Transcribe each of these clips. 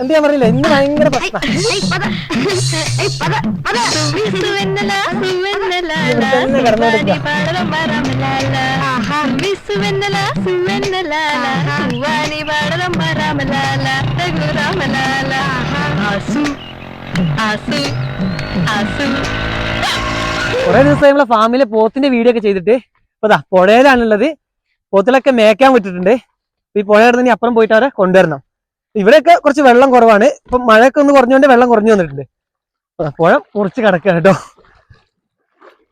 എന്ത് ഞാൻ പറഞ്ഞില്ല? ഇന്ന് ഭയങ്കര പ്രശ്നം. കുറെ ദിവസമായി നമ്മളെ ഫാമിലെ പോത്തിന്റെ വീഡിയോ ഒക്കെ ചെയ്തിട്ട് ഇപ്പൊ പുഴയിലാണുള്ളത്. പോത്തിലൊക്കെ മേക്കാൻ വിട്ടിട്ടുണ്ട്. ഈ പുഴ കിടന്ന് അപ്പുറം പോയിട്ട് അവരെ കൊണ്ടുവരണം. ഇവിടെയൊക്കെ കുറച്ച് വെള്ളം കുറവാണ്. ഇപ്പൊ മഴയൊക്കെ ഒന്ന് കുറഞ്ഞുകൊണ്ട് വെള്ളം കുറഞ്ഞു വന്നിട്ടുണ്ട്. പുഴ മുറിച്ച് കിടക്കുകയാണ് കേട്ടോ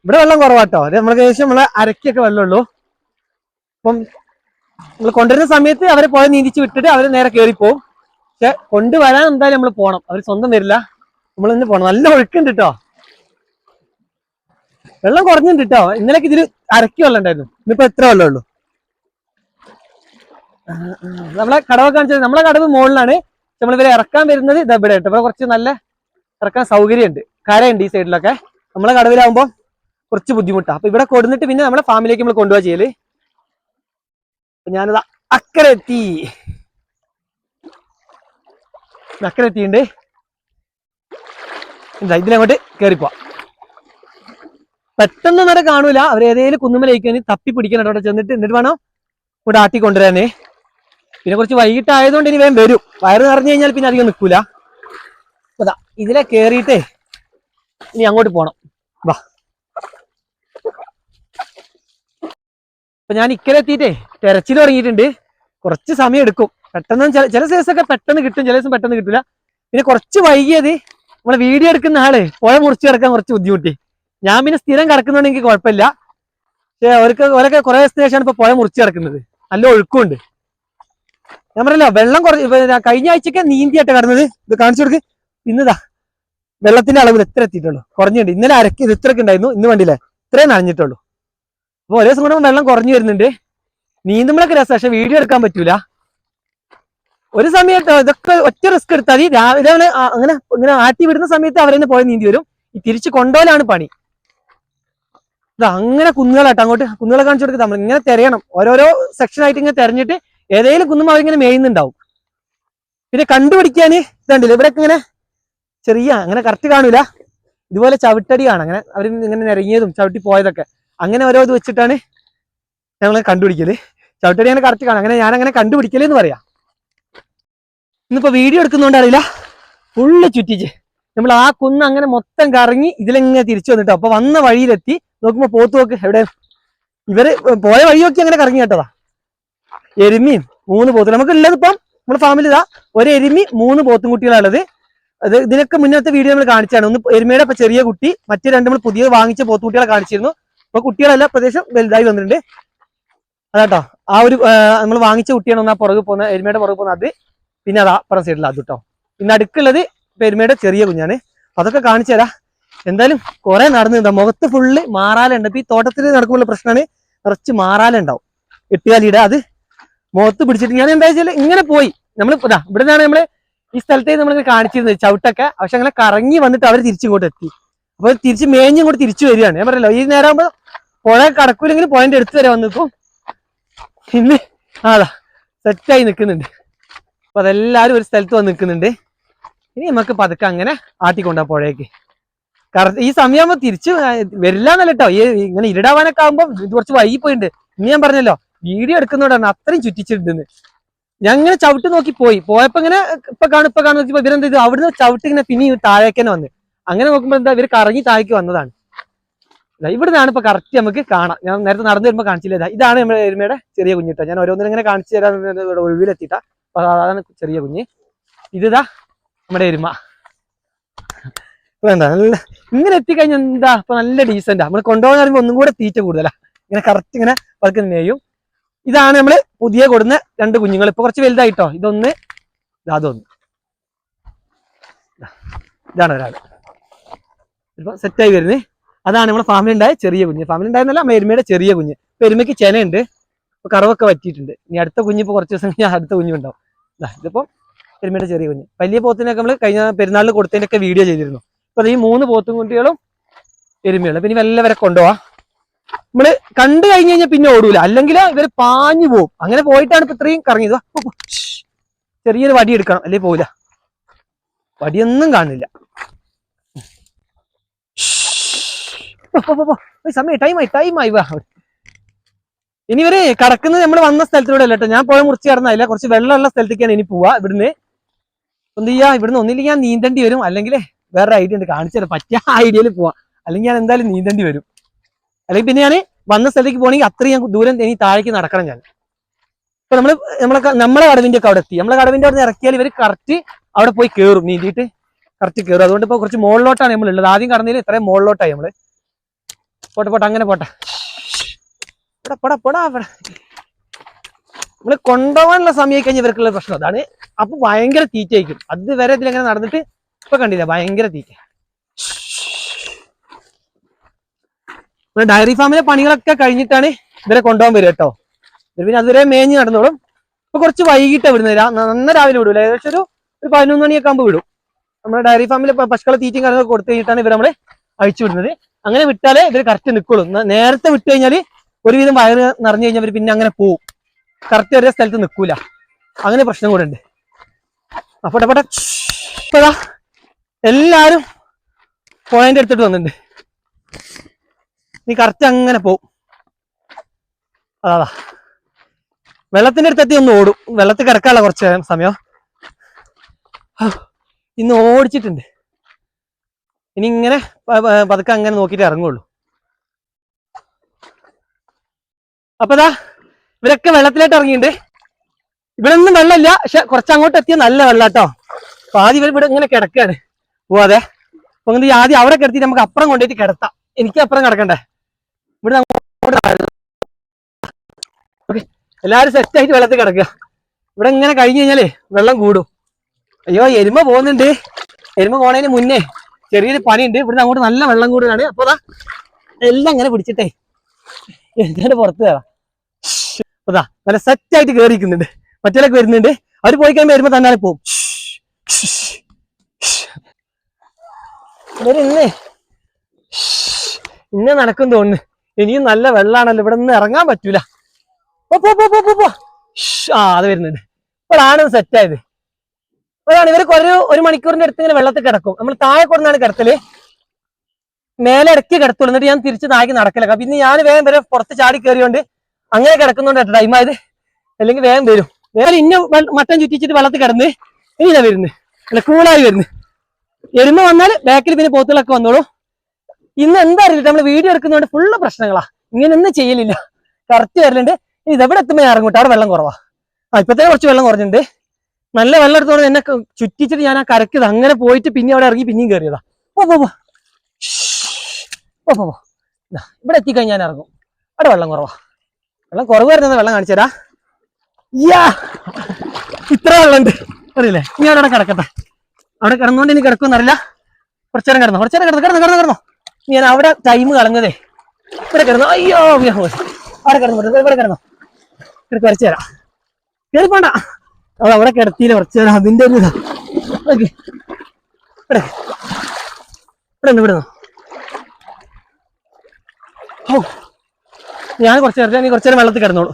ഇവിടെ വെള്ളം കുറവാട്ടോ. അത് നമ്മളെ ഏകദേശം നമ്മളെ അരക്കൊക്കെ വെള്ളമുള്ളൂ. അപ്പം നമ്മൾ കൊണ്ടുവരുന്ന സമയത്ത് അവരെ പുഴ നീന്തിച്ച് വിട്ടിട്ട് അവർ നേരെ കയറിപ്പോവും പക്ഷെ കൊണ്ടുവരാൻ എന്തായാലും നമ്മൾ പോണം. അവർ സ്വന്തം വരില്ല നമ്മൾ ഇന്ന് പോണം. നല്ല ഒഴുക്കുണ്ട് കേട്ടോ വെള്ളം കുറഞ്ഞിട്ടുണ്ട് കേട്ടോ ഇന്നലെയൊക്കെ ഇതിൽ അരക്കി വെള്ളം ഉണ്ടായിരുന്നു. ഇന്നിപ്പോ എത്ര വെള്ളം ഉള്ളൂ. ആ, ആ. നമ്മളെ കടവ് കാണിച്ചത് നമ്മളെ കടവ് മുകളിലാണ് നമ്മൾ ഇവരെ ഇറക്കാൻ വരുന്നത് ഇത് ഇവിടെ ഇവിടെ കുറച്ച് നല്ല ഇറക്കാൻ സൗകര്യമുണ്ട്. കരയുണ്ട് ഈ സൈഡിലൊക്കെ. നമ്മളെ കടവിലാവുമ്പോ കുറച്ച് ബുദ്ധിമുട്ടാണ് അപ്പൊ ഇവിടെ കൊടുന്നിട്ട് പിന്നെ നമ്മളെ ഫാമിലേക്ക് നമ്മൾ കൊണ്ടുപോവാ ചെയ്യൽ. ഞാനിതാ അക്കരെ എത്തി അക്കരെ എത്തിയിട്ടുണ്ട് എന്താ ഇതിലങ്ങോട്ട് കയറിപ്പോ പെട്ടെന്ന് നേരെ കാണൂല. അവർ ഏതെങ്കിലും തപ്പി പിടിക്കണം അവിടെ ചെന്നിട്ട് എന്നിട്ട് വേണം? ഇവിടെ ആട്ടി കൊണ്ടുവരാനേ. പിന്നെ കുറച്ച് വൈകിട്ടായതുകൊണ്ട് ഇനി വേം വരും. വയറ് നിറഞ്ഞു കഴിഞ്ഞാൽ പിന്നെ അധികം നിൽക്കൂല. അതാ ഇതിലെ കേറിയിട്ടേ ഇനി അങ്ങോട്ട് പോണം. വാ. അപ്പൊ ഞാൻ ഇക്കലെത്തിയിട്ടേ തെരച്ചിൽ തുടങ്ങിയിട്ടുണ്ട്. കുറച്ച് സമയം എടുക്കും. പെട്ടെന്ന് ചില ദിവസമൊക്കെ പെട്ടെന്ന് കിട്ടും. ചില ദിവസം പെട്ടെന്ന് കിട്ടില്ല പിന്നെ കുറച്ച് വൈകിയത് നമ്മളെ വീഡിയോ എടുക്കുന്ന ആൾ പുഴ മുറിച്ച് കിടക്കാൻ കുറച്ച് ബുദ്ധിമുട്ടി. ഞാൻ പിന്നെ സ്ഥിരം കിടക്കുന്നതുകൊണ്ട് എനിക്ക് കുഴപ്പമില്ല. പക്ഷെ അവർക്ക് അവരൊക്കെ കുറെ ദിവസത്തിന് ശേഷമാണ് ഇപ്പൊ പുഴ മുറിച്ച് കിടക്കുന്നത്. നല്ല ഒഴുക്കുണ്ട്. ഞാൻ പറയല്ലോ വെള്ളം കുറച്ച് കഴിഞ്ഞ ആഴ്ചയൊക്കെ നീന്തിയായിട്ട് കിടന്നത്. ഇത് കാണിച്ചു കൊടുക്ക്. ഇന്നതാ വെള്ളത്തിന്റെ അളവിൽ എത്ര എത്തിയിട്ടുള്ളൂ. കുറഞ്ഞിട്ടുണ്ട്. ഇന്നലെ അരക്ക് ഇത് ഇത്രയൊക്കെ ഉണ്ടായിരുന്നു. ഇന്ന് വേണ്ടിയില്ലേ ഇത്രയും നനഞ്ഞിട്ടുള്ളൂ. അപ്പൊ ഒരേ ദിവസം വെള്ളം കുറഞ്ഞു വരുന്നുണ്ട്. നീന്തുമ്പോഴൊക്കെ രസം പക്ഷെ വീഡിയോ എടുക്കാൻ പറ്റൂല. ഒരു സമയത്ത് ഇതൊക്കെ ഒറ്റ റിസ്ക് എടുത്താൽ രാവിലെ അങ്ങനെ ഇങ്ങനെ ആട്ടി വിടുന്ന സമയത്ത് അവരെന്നെ പോയി നീന്തി വരും. ഈ തിരിച്ച് കൊണ്ടുപോലാണ് പണി. അങ്ങനെ കുന്നുകളാട്ടോ. അങ്ങോട്ട് കുന്നുകളെ കാണിച്ചു കൊടുക്കുക നമ്മൾ ഇങ്ങനെ തിരയണം. ഓരോരോ സെക്ഷൻ ആയിട്ട് ഇങ്ങനെ തെരഞ്ഞിട്ട് ഏതെങ്കിലും കുന്നും അവരിങ്ങനെ മേയുന്നുണ്ടാവും. പിന്നെ കണ്ടുപിടിക്കാന് ഇതുണ്ടല്ലോ ഇവിടെയൊക്കെ ഇങ്ങനെ ചെറിയ അങ്ങനെ കറക്റ്റ് കാണൂല ഇതുപോലെ ചവിട്ടടി കാണാം അങ്ങനെ അവർ ഇങ്ങനെ നിരങ്ങിയതും ചവിട്ടി പോയതൊക്കെ. അങ്ങനെ ഓരോ ഇത് വെച്ചിട്ടാണ് ഞങ്ങൾ കണ്ടുപിടിക്കൽ. ചവിട്ടടി അങ്ങനെ കറക്റ്റ് കാണാം അങ്ങനെ ഞാനങ്ങനെ അങ്ങനെ കണ്ടുപിടിക്കൽ എന്ന് പറയാം. ഇന്നിപ്പോ വീഡിയോ എടുക്കുന്നോണ്ട് അറിയില്ല ഫുള്ള് ചുറ്റിച്ച്. നമ്മൾ ആ കുന്ന് അങ്ങനെ മൊത്തം കറങ്ങി ഇതിലെങ്ങനെ തിരിച്ചു വന്നിട്ടോ. അപ്പൊ വന്ന വഴിയിലെത്തി നോക്കുമ്പോ പോത്തു നോക്ക് എവിടെ ഇവർ പോയ വഴി നോക്കി അങ്ങനെ കറങ്ങി കേട്ടതാ. എരുമിയും മൂന്ന് പോത്തും നമുക്ക് ഉള്ളത് ഇപ്പം നമ്മുടെ ഫാമിലി ഇതാ ഒരു എരുമി മൂന്ന് പോത്തും കുട്ടികളാണുള്ളത്. അത് ഇതിനൊക്കെ മുന്നത്തെ വീഡിയോ നമ്മൾ കാണിച്ചാണ് ഒന്ന് എരുമയുടെ ഇപ്പൊ ചെറിയ കുട്ടി മറ്റേ രണ്ട് നമ്മൾ പുതിയ വാങ്ങിച്ച പോത്തുകുട്ടികളെ കാണിച്ചിരുന്നു. അപ്പൊ കുട്ടികളെല്ലാം പ്രദേശം വലുതായി വന്നിട്ടുണ്ട്. അതാട്ടോ. ആ ഒരു നമ്മൾ വാങ്ങിച്ച കുട്ടിയാണ് ഒന്ന് ആ പുറകെ പോകുന്ന എരുമയുടെ പുറകെ പോകുന്ന അത്. പിന്നെ അതാ അപ്പുറം സൈഡിൽ അത് കേട്ടോ പിന്നെ അടുക്കുള്ളത് എരുമയുടെ ചെറിയ കുഞ്ഞാണ്. അതൊക്കെ കാണിച്ചു തരാം. എന്തായാലും കുറെ നടന്നു മുഖത്ത് ഫുള്ള് മാറാലുണ്ട്. ഇപ്പൊ ഈ തോട്ടത്തിൽ നടക്കുമ്പോൾ പ്രശ്നമാണ്. നിറച്ച് മാറാലുണ്ടാവും. എട്ടുകാലിയുടെ അത് മുഖത്ത് പിടിച്ചിട്ട് ഞാൻ എന്താ വെച്ചാൽ ഇങ്ങനെ പോയി. നമ്മൾ ഇതാ ഇവിടെ നിന്നാണ് നമ്മൾ ഈ സ്ഥലത്തേക്ക് നമ്മൾ കാണിച്ചിരുന്നത് ചവിട്ടൊക്കെ. പക്ഷെ അങ്ങനെ കറങ്ങി വന്നിട്ട് അവർ തിരിച്ചിങ്ങോട്ട് എത്തി. അപ്പൊ തിരിച്ച് മേഞ്ഞ് ഇങ്ങോട്ട് തിരിച്ചു വരികയാണ്. ഞാൻ പറയല്ലോ ഈ നേരം ആകുമ്പോ പുഴ കടക്കൂലെങ്കിൽ പുഴന്റെ അടുത്ത് വരെ വന്ന് പിന്നെ അതാ സെറ്റായി നിൽക്കുന്നുണ്ട് അപ്പൊ അതെല്ലാരും ഒരു സ്ഥലത്ത് വന്ന് നിൽക്കുന്നുണ്ട് ഇനി നമുക്ക് പതുക്കെ അങ്ങനെ ആട്ടിക്കൊണ്ടാ പുഴയ്ക്ക്. കറക്റ്റ് ഈ സമയമാകുമ്പോ തിരിച്ച് വരില്ല ഈ ഇങ്ങനെ ഇരുടാവാനൊക്കെ ആകുമ്പോ കുറച്ച് വൈകി പോയിട്ടുണ്ട് ഇനി ഞാൻ പറഞ്ഞല്ലോ വീഡിയോ എടുക്കുന്നോണ്ടാണ് അത്രയും ചുറ്റിച്ചിട്ടുണ്ട് ഞാൻ ഇങ്ങനെ ചവിട്ട് നോക്കി പോയി. പോയപ്പോ ഇങ്ങനെ ഇപ്പൊ കാണും ഇപ്പൊ കാണും. നോക്കിയപ്പോ ഇവരെന്ത് അവിടുന്ന് ചവിട്ട് ഇങ്ങനെ പിന്നെ താഴേക്ക് തന്നെ വന്ന്. അങ്ങനെ നോക്കുമ്പോ എന്താ ഇവർ കറങ്ങി താഴേക്ക് വന്നതാണ്. ഇവിടുന്നാണ് ഇപ്പൊ കറക്റ്റ് നമുക്ക് കാണാം. ഞാൻ നേരത്തെ നടന്നു വരുമ്പോ കാണിച്ചില്ല? ഇതാ ഇതാണ് നമ്മുടെ എരുമയുടെ ചെറിയ കുഞ്ഞിട്ട ഞാൻ ഓരോന്നിനും ഇങ്ങനെ കാണിച്ചു തരാൻ ഒഴിവിലെത്തിട്ട അതാണ് ചെറിയ കുഞ്ഞ്. ഇതാ നമ്മുടെ എരുമ. എന്താ നല്ല ഇങ്ങനെ എത്തിക്കഴിഞ്ഞാൽ എന്താ ഇപ്പൊ നല്ല ഡീസന്റാ നമ്മൾ കൊണ്ടുപോകാൻ പറയുമ്പോൾ ഒന്നും കൂടെ തീറ്റ കൂടുതലാ. ഇങ്ങനെ കറക്റ്റ് ഇങ്ങനെ പതുക്കെ നെയ്യും. ഇതാണ് നമ്മൾ പുതിയ കൊടുന്ന രണ്ട് കുഞ്ഞുങ്ങൾ. ഇപ്പൊ കുറച്ച് വലുതായിട്ടോ? ഇതൊന്ന് ഇത് അതൊന്ന്. ഇതാ, ഇതാണ് ഒരാൾ. ഇപ്പൊ സെറ്റായി വരുന്നത് അതാണ് നമ്മളെ ഫാമിലി ഉണ്ടായ ചെറിയ കുഞ്ഞ്. ഫാമിലി ഉണ്ടായിരുന്നല്ല എരുമയുടെ ചെറിയ കുഞ്ഞ്. ഇപ്പൊ എരുമയ്ക്ക് ചെനയുണ്ട്. ഇപ്പൊ കറവൊക്കെ പറ്റിയിട്ടുണ്ട് ഇനി അടുത്ത കുഞ്ഞ് ഇപ്പൊ കുറച്ച് ദിവസം കഴിഞ്ഞാൽ അടുത്ത കുഞ്ഞുണ്ടാവും ഇതാ ഇതിപ്പം എരുമയുടെ ചെറിയ കുഞ്ഞ്. വലിയ പോത്തിനൊക്കെ നമ്മൾ കഴിഞ്ഞ പെരുന്നാളിൽ കൊടുത്തതിന്റെ ഒക്കെ വീഡിയോ ചെയ്തിരുന്നു അപ്പൊ ഈ മൂന്ന് പോത്തും കുട്ടികളും എരുമകളും പിന്നെ വല്ലവരെ കൊണ്ടുപോവാ. നമ്മൾ കണ്ടു കഴിഞ്ഞു കഴിഞ്ഞാൽ പിന്നെ ഓടൂല. അല്ലെങ്കിൽ ഇവർ പാഞ്ഞു പോവും. അങ്ങനെ പോയിട്ടാണ് ഇപ്പൊ ഇത്രയും കറങ്ങിയത്. ചെറിയൊരു വടി എടുക്കണം. അല്ലേ പോവില്ല വടിയൊന്നും കാണില്ല സമയം ടൈമായി ടൈമായി വാ. ഇനി ഇവർ കടക്കുന്നത് നമ്മൾ വന്ന സ്ഥലത്തിലൂടെ അല്ല കേട്ടോ. ഞാൻ പോയ മുറിച്ച് കടന്നല്ല കുറച്ച് വെള്ളമുള്ള സ്ഥലത്തേക്കാണ് ഇനി പോവാ ഇവിടുന്ന് എന്ത് ചെയ്യാ? ഇവിടുന്ന് ഒന്നില്ലെങ്കിൽ ഞാൻ നീന്തേണ്ടി വരും. അല്ലെങ്കിൽ വേറെ ഐഡിയ ഉണ്ട്. കാണിച്ചു പറ്റിയ ഐഡിയയിൽ പോവാം. അല്ലെങ്കിൽ ഞാൻ എന്തായാലും നീന്തേണ്ടി വരും. അല്ലെങ്കിൽ പിന്നെ ഞാൻ വന്ന സ്ഥലത്തേക്ക് പോകണമെങ്കിൽ അത്രയും ദൂരം ഇനി താഴേക്ക് നടക്കണം ഞാൻ. ഇപ്പൊ നമ്മൾ നമ്മളെ നമ്മളെ കടവിന്റെ ഒക്കെ അവിടെ എത്തി. നമ്മളെ കടവിന്റെ അവിടെ ഇറക്കിയാൽ ഇവർ കറക്റ്റ് അവിടെ പോയി കയറും നീന്തിയിട്ട് കറക്റ്റ് കയറും അതുകൊണ്ട് ഇപ്പൊ കുറച്ച് മുകളിലോട്ടാണ് നമ്മൾ ഉള്ളത് ആദ്യം കടന്നതിൽ ഇത്രയും മുകളിലോട്ടായി നമ്മൾ. പോട്ടെ പോട്ടെ അങ്ങനെ പോട്ടെ. പോടാ പോടാ പോടാ പോടാ. നമ്മൾ കൊണ്ടുപോകാനുള്ള സമയം കഴിഞ്ഞ ഇവർക്കുള്ള പ്രശ്നം. അതാണ്. അപ്പൊ ഭയങ്കര തീറ്റയായിരിക്കും. അത് വരെ ഇതിലങ്ങനെ നടന്നിട്ട് ഇപ്പൊ കണ്ടില്ല. ഭയങ്കര തീറ്റ. ഡയറി ഫാമിലെ പണികളൊക്കെ കഴിഞ്ഞിട്ടാണ് ഇവരെ കൊണ്ടുപോകാൻ വരിക കേട്ടോ. ഇവർ പിന്നെ അതുവരെ മേഞ്ഞ് നടന്നോളും. ഇപ്പൊ കുറച്ച് വൈകിട്ട് വിടുന്നത് നന്ന രാവിലെ വിടൂല ഏകദേശം ഒരു ഒരു പതിനൊന്ന് മണിയൊക്കെ ആകുമ്പോൾ വിടും. നമ്മുടെ ഡയറി ഫാമിലെ പശുക്കളെ തീറ്റയും കാര്യങ്ങളൊക്കെ കൊടുത്തു കഴിഞ്ഞിട്ടാണ് ഇവർ നമ്മൾ അഴിച്ചു വിടുന്നത്. അങ്ങനെ വിട്ടാലേ ഇവർ കറക്റ്റ് നിൽക്കുള്ളൂ നേരത്തെ വിട്ടു കഴിഞ്ഞാൽ ഒരുവിധം വയറ് നിറഞ്ഞു കഴിഞ്ഞാൽ പിന്നെ അങ്ങനെ പോവും. കറക്റ്റ് ഒരേ സ്ഥലത്ത് നിൽക്കൂല അങ്ങനെ പ്രശ്നം കൂടെ ഉണ്ട്. അപ്പോട്ടെ പോട്ടെ എല്ലാരും പോയിന്റ് എടുത്തിട്ട് വന്നിട്ടുണ്ട്. നീ കറക്റ്റ് അങ്ങനെ പോവും. അതാ വെള്ളത്തിന്റെ അടുത്തെത്തി ഒന്ന് ഓടും. വെള്ളത്തിൽ കിടക്കാനുള്ള കുറച്ച് സമയം. ഇന്ന് ഓടിച്ചിട്ടുണ്ട്. ഇനി ഇങ്ങനെ പതുക്കെ അങ്ങനെ നോക്കിയിട്ട് ഇറങ്ങുള്ളൂ. അപ്പതാ ഇവരൊക്കെ വെള്ളത്തിലായിട്ട് ഇറങ്ങിയിട്ടുണ്ട്. ഇവിടെ ഒന്നും വെള്ളമില്ല പക്ഷെ കുറച്ച് അങ്ങോട്ട് എത്തിയ നല്ല വെള്ളം കേട്ടോ അപ്പൊ ആദ്യം ഇവർ ഇവിടെ ഇങ്ങനെ കിടക്കാണ് പോവാതെ. അപ്പൊ എന്ത് ആദ്യം അവിടെ കിടത്തിയിട്ട് നമുക്ക് അപ്പുറം കൊണ്ടുപോയിട്ട് കിടത്താം. എനിക്ക് അപ്പുറം കിടക്കണ്ടേ? ഇവിടെ ഓക്കെ എല്ലാവരും സെറ്റ് ആയിട്ട് വെള്ളത്തിൽ കിടക്കുക. ഇവിടെ ഇങ്ങനെ കഴിഞ്ഞു കഴിഞ്ഞാലേ വെള്ളം കൂടും. അയ്യോ എരുമ പോകുന്നുണ്ട്. എരുമ പോണതിന് മുന്നേ ചെറിയൊരു പണിയുണ്ട്. ഇവിടുന്ന് അങ്ങോട്ട് നല്ല വെള്ളം കൂടുതലാണ് അപ്പൊ അതാ എല്ലാം ഇങ്ങനെ പിടിച്ചിട്ടേ എന്നിട്ട് പുറത്ത് കയറാം. അതാ നല്ല സെറ്റ് ആയിട്ട് കയറിയിരിക്കുന്നുണ്ട് മറ്റേലൊക്കെ വരുന്നുണ്ട്. അവർ പോയി കഴിയുമ്പോൾ വരുമ്പോൾ തന്നെ പോകും ഇവർ ഇന്ന് ഇന്ന് നടക്കും തോന്നുന്നു. ഇനിയും നല്ല വെള്ളാണല്ലോ ഇവിടെ നിന്ന് ഇറങ്ങാൻ പറ്റൂല. അത് വരുന്നുണ്ട്. ഇപ്പോഴാണ് സെറ്റ് ആയത്. അതാണ് ഇവർക്ക് ഒരു ഒരു മണിക്കൂറിന്റെ അടുത്ത് ഇങ്ങനെ വെള്ളത്തിൽ കിടക്കും. നമ്മൾ താഴെ കൊടുന്നാണ് കിടത്തൽ മേലെ ഇടയ്ക്ക് കിടത്തുള്ളൂ. എന്നിട്ട് ഞാൻ തിരിച്ച് താഴേക്ക് നടക്കലൊക്കെ പിന്നെ ഞാൻ വേഗം വരെ പുറത്ത് ചാടി കയറിയോണ്ട് അങ്ങനെ കിടക്കുന്നോണ്ട് ടൈം ആയത്. അല്ലെങ്കിൽ വേഗം വരും. വേറെ ഇന്ന മട്ടൻ ചുറ്റിച്ചിട്ട് വെള്ളത്തിൽ കിടന്ന് ഇനി ഇതാ വരുന്നത്. അല്ല കൂളായി വരുന്നത്. എരുമ വന്നാൽ ബാക്കിൽ പിന്നെ പോത്തുകളൊക്കെ വന്നോളൂ. ഇന്ന് എന്താ അറിയില്ല നമ്മൾ വീഡിയോ എടുക്കുന്നതുകൊണ്ട് ഫുള്ള് പ്രശ്നങ്ങളാ. ഇങ്ങനെ ഒന്നും ചെയ്യലില്ല. കറക്റ്റ് വരലുണ്ട്. ഇതെവിടെ എത്തുമ്പോൾ ഇറങ്ങൂട്ടോ അവിടെ വെള്ളം കുറവാ. ആ ഇപ്പത്തേ കുറച്ച് വെള്ളം കുറഞ്ഞിട്ടുണ്ട്. നല്ല വെള്ളം എടുത്തോണ്ട് എന്നെ ചുറ്റിച്ചിട്ട് ഞാൻ ആ കരക്കത് അങ്ങനെ പോയിട്ട് പിന്നെ അവിടെ ഇറങ്ങി പിന്നെയും കയറിയതാ ഓ പോ ഓ ഇവിടെ എത്തിക്കഴിഞ്ഞാൽ ഞാൻ ഇറങ്ങും. അവിടെ വെള്ളം കുറവാ. വെള്ളം കുറവ് വരുന്നത് വെള്ളം കാണിച്ചരാ യാ! ഇത്ര വെള്ളമുണ്ട്. അറിയില്ലേ? ഇനി അവിടെ കിടക്കട്ടെ. അവിടെ കിടന്നുകൊണ്ട് ഇനി കിടക്കുമെന്നറിയില്ല കുറച്ചേരം കിടന്നു. കുറച്ചേരം കിടന്നു കിടന്നു കിടന്നു കിടന്നു. ഞാൻ അവിടെ ടൈം കളഞ്ഞതേ. ഇവിടെ കിടന്നു. അയ്യോ. അവിടെ കിടന്നു ഇവിടെ കിടന്നു. ഇവിടെ കുറച്ച് തരാം കയറി പോണ്ട. അത് അവിടെ കിടത്തിയില്ല കുറച്ചു തരാം അതിന്റെ ഒരു ഇതാ. ഇവിടെ. ഇവിടെ നിന്ന് ഇവിടെ ഓ. ഞാൻ കുറച്ച് നേരം നീ കുറച്ചു നേരം വെള്ളത്തിൽ കിടന്നോളൂ.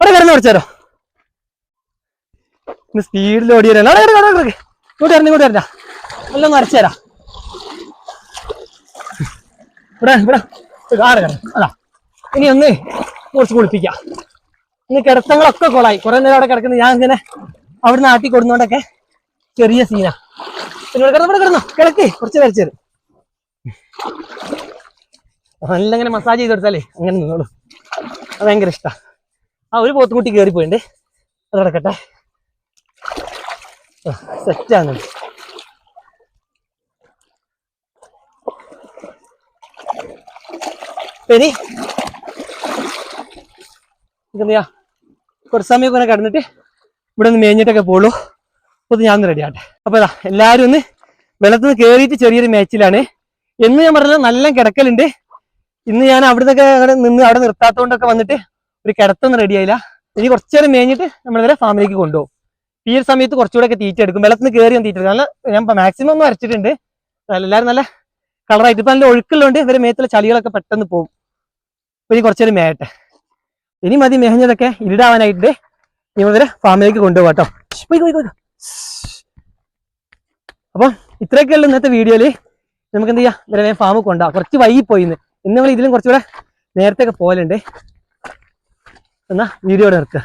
അവിടെ കിടന്നു കുറച്ചു നേരം. സ്പീഡിൽ ഓടി വരാൻ അവിടെ കിടക്ക്. ഇങ്ങോട്ട് വരണം ഇങ്ങോട്ട് വരണ്ട എല്ലാം നിറച്ചു തരാം. ഇവിടെ ഇവിടെ. കാറ് കിടന്നു അതാ. ഇനി ഒന്ന് കുറച്ച് കുളിപ്പിക്കാം. ഇന്ന് കിടത്തങ്ങളൊക്കെ കൊളായി. കുറെ നേരം അവിടെ കിടക്കുന്നത് ഞാൻ ഇങ്ങനെ അവിടെ നാട്ടി കൊടുന്നോണ്ടൊക്കെ ചെറിയ സീനാ. പിന്നെ ഇവിടെ കിടന്നു ഇവിടെ കിടന്നു. കിടക്ക്. കുറച്ച് വരച്ചു തരും. നല്ല ഇങ്ങനെ മസാജ് ചെയ്ത് കൊടുത്താലേ അങ്ങനെ നിന്നോളൂ. അത് ഭയങ്കര ഇഷ്ടാ. ആ ഒരു പോത്തുകുട്ടി കയറി പോയിണ്ട് അത് കിടക്കട്ടെ സെറ്റാണ് ഇനി ഇതെന്താ കുറച്ച് സമയം ഇങ്ങനെ കിടന്നിട്ട് ഇവിടെ ഒന്ന് മേഞ്ഞിട്ടൊക്കെ പോളൂ അപ്പൊ ഞാൻ ഒന്ന് റെഡി ആട്ടെ അപ്പൊ ഇതാ എല്ലാവരും ഒന്ന് വെള്ളത്തിൽ നിന്ന് കയറിയിട്ട് ചെറിയൊരു മാച്ചിലാണ്. എന്ന് ഞാൻ പറഞ്ഞാൽ നല്ല കിടക്കലുണ്ട്. ഇന്ന് ഞാൻ അവിടെ നിന്നൊക്കെ നിന്ന് അവിടെ നിർത്താത്തോണ്ടൊക്കെ വന്നിട്ട് ഒരു കിടത്തൊന്നും റെഡി ആയില്ല. ഇനി കുറച്ചു നേരം മേഞ്ഞിട്ട് നമ്മളിവരെ ഫാമിലിക്ക് കൊണ്ടുപോകും. ഈ ഒരു സമയത്ത് കുറച്ചുകൂടെ ഒക്കെ തീറ്റ എടുക്കും. വെള്ളത്തിൽ നിന്ന് കയറി ഒന്ന് തീറ്റ എടുക്കും. നല്ല ഞാൻ മാക്സിമം ഒന്നും വരച്ചിട്ടുണ്ട് എല്ലാവരും നല്ല കളറായിട്ട് ഇപ്പൊ നല്ല ഒഴുക്കുള്ളതുകൊണ്ട് ഇവരെ മേത്തുള്ള ചളികളൊക്കെ പെട്ടെന്ന് പോകും. ഇനി കുറച്ചൊരു മേയട്ടെ. ഇനി മതി മേഞ്ഞതൊക്കെ ഇരുടാവാനായിട്ട് ഇവരെ ഫാമിലേക്ക് കൊണ്ടുപോകാം പോയി, പോയി, പോയി. അപ്പം ഇത്രയൊക്കെയുള്ള ഇന്നത്തെ വീഡിയോയിൽ. നമുക്ക് എന്ത് ചെയ്യാം? ഇവരെ വേഗം കൊണ്ടുപോകാം കുറച്ച് വൈകി പോയിന്ന്. ഇന്ന് നമ്മൾ ഇതിലും കുറച്ചുകൂടെ നേരത്തെ ഒക്കെ പോലുണ്ട് എന്നാ വീഡിയോ നിർത്തുക.